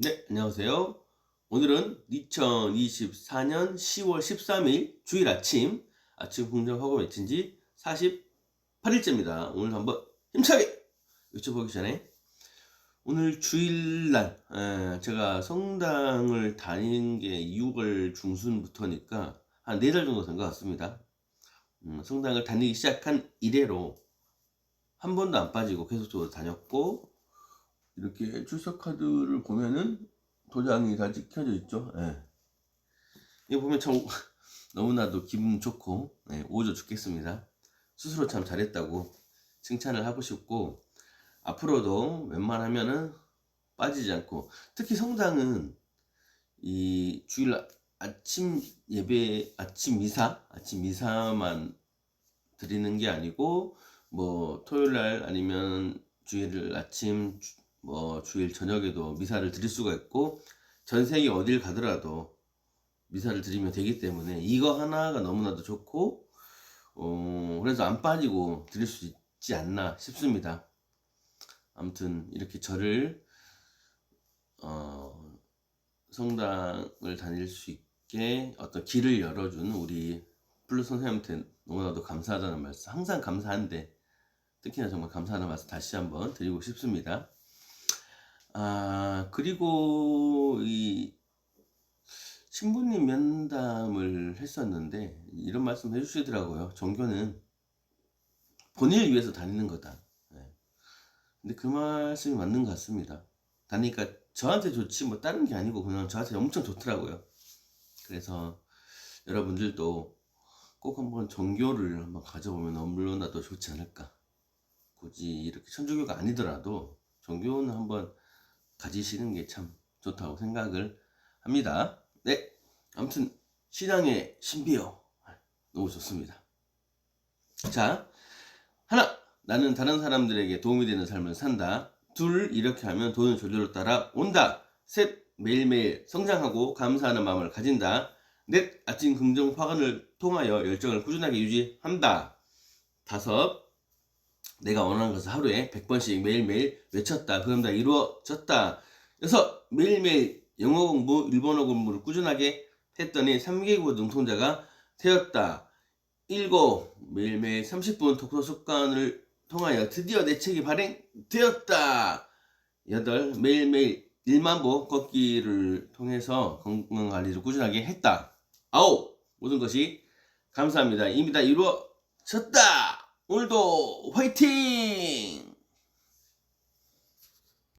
네, 안녕하세요. 오늘은 2024년 10월 13일 주일 아침 아침 공정하고 외친 지 48일째입니다. 오늘 한번 힘차게 외쳐보기 전에 오늘 주일날 에, 제가 성당을 다닌 게 6월 중순부터니까 한 4달 정도 된 것 같습니다. 음, 성당을 다니기 시작한 이래로 한 번도 안 빠지고 계속적으로 다녔고 이렇게 출석 카드를 보면은 도장이 다 찍혀져 있죠. 예. 이거 보면 참 너무나도 기분 좋고 예, 오죠 죽겠습니다. 스스로 참 잘했다고 칭찬을 하고 싶고 앞으로도 웬만하면은 빠지지 않고 특히 성당은 이 주일 아- 아침 예배 아침 미사 아침 미사만 드리는 게 아니고 뭐 토요일 날 아니면 주일 아침 주- 뭐 주일 저녁에도 미사를 드릴 수가 있고 전 세계 어딜 가더라도 미사를 드리면 되기 때문에 이거 하나가 너무나도 좋고 어 그래서 안 빠지고 드릴 수 있지 않나 싶습니다. 아무튼 이렇게 저를 어 성당을 다닐 수 있게 어떤 길을 열어준 우리 플루 선생님한테 너무나도 감사하다는 말씀 항상 감사한데 특히나 정말 감사하는 말씀 다시 한번 드리고 싶습니다. 아, 그리고 이 신부님 면담을 했었는데 이런 말씀 해주시더라고요. 종교는 본인을 위해서 다니는 거다. 예. 근데 그 말씀이 맞는 것 같습니다. 다니까 저한테 좋지 뭐 다른 게 아니고 그냥 저한테 엄청 좋더라고요. 그래서 여러분들도 꼭 한번 종교를 한번 가져보면 너무나도 좋지 않을까. 굳이 이렇게 천주교가 아니더라도 종교는 한번 가지시는 게 참 좋다고 생각을 합니다. 네. 아무튼 신앙의 신비요. 너무 좋습니다. 자, 하나. 나는 다른 사람들에게 도움이 되는 삶을 산다. 둘. 이렇게 하면 돈은 저절로 따라온다. 셋. 매일매일 성장하고 감사하는 마음을 가진다. 넷. 아침 긍정 화관을 통하여 열정을 꾸준하게 유지한다. 다섯. 내가 원하는 것을 하루에 100번씩 매일매일 외쳤다. 그럼 다 이루어졌다. 여섯, 매일매일 영어 공부, 일본어 공부를 꾸준하게 했더니 3개국 능통자가 되었다. 일곱, 매일매일 30분 독서 습관을 통하여 드디어 내 책이 발행되었다. 여덟, 매일매일 1만 보 걷기를 통해서 건강관리를 꾸준하게 했다. 아홉, 모든 것이 감사합니다. 이미 다 이루어졌다. 오늘도 화이팅!